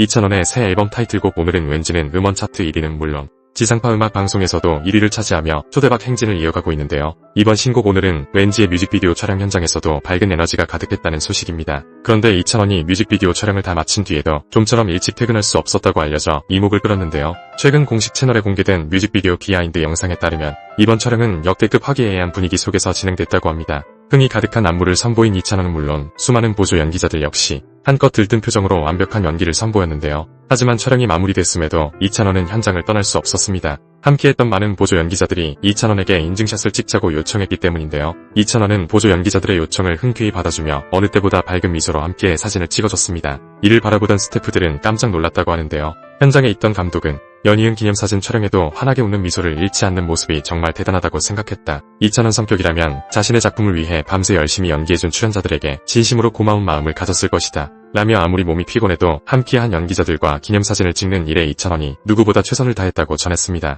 이찬원의 새 앨범 타이틀곡 오늘은 왠지는 음원 차트 1위는 물론 지상파 음악 방송에서도 1위를 차지하며 초대박 행진을 이어가고 있는데요. 이번 신곡 오늘은 왠지의 뮤직비디오 촬영 현장에서도 밝은 에너지가 가득했다는 소식입니다. 그런데 이찬원이 뮤직비디오 촬영을 다 마친 뒤에도 좀처럼 일찍 퇴근할 수 없었다고 알려져 이목을 끌었는데요. 최근 공식 채널에 공개된 뮤직비디오 비하인드 영상에 따르면 이번 촬영은 역대급 화기애애한 분위기 속에서 진행됐다고 합니다. 흥이 가득한 안무를 선보인 이찬원은 물론 수많은 보조 연기자들 역시 한껏 들뜬 표정으로 완벽한 연기를 선보였는데요. 하지만 촬영이 마무리됐음에도 이찬원은 현장을 떠날 수 없었습니다. 함께했던 많은 보조 연기자들이 이찬원에게 인증샷을 찍자고 요청했기 때문인데요. 이찬원은 보조 연기자들의 요청을 흔쾌히 받아주며 어느 때보다 밝은 미소로 함께 사진을 찍어줬습니다. 이를 바라보던 스태프들은 깜짝 놀랐다고 하는데요. 현장에 있던 감독은 연이은 기념사진 촬영에도 환하게 웃는 미소를 잃지 않는 모습이 정말 대단하다고 생각했다. 이찬원 성격이라면 자신의 작품을 위해 밤새 열심히 연기해준 출연자들에게 진심으로 고마운 마음을 가졌을 것이다. 라며 아무리 몸이 피곤해도 함께한 연기자들과 기념사진을 찍는 일에 이찬원이 누구보다 최선을 다했다고 전했습니다.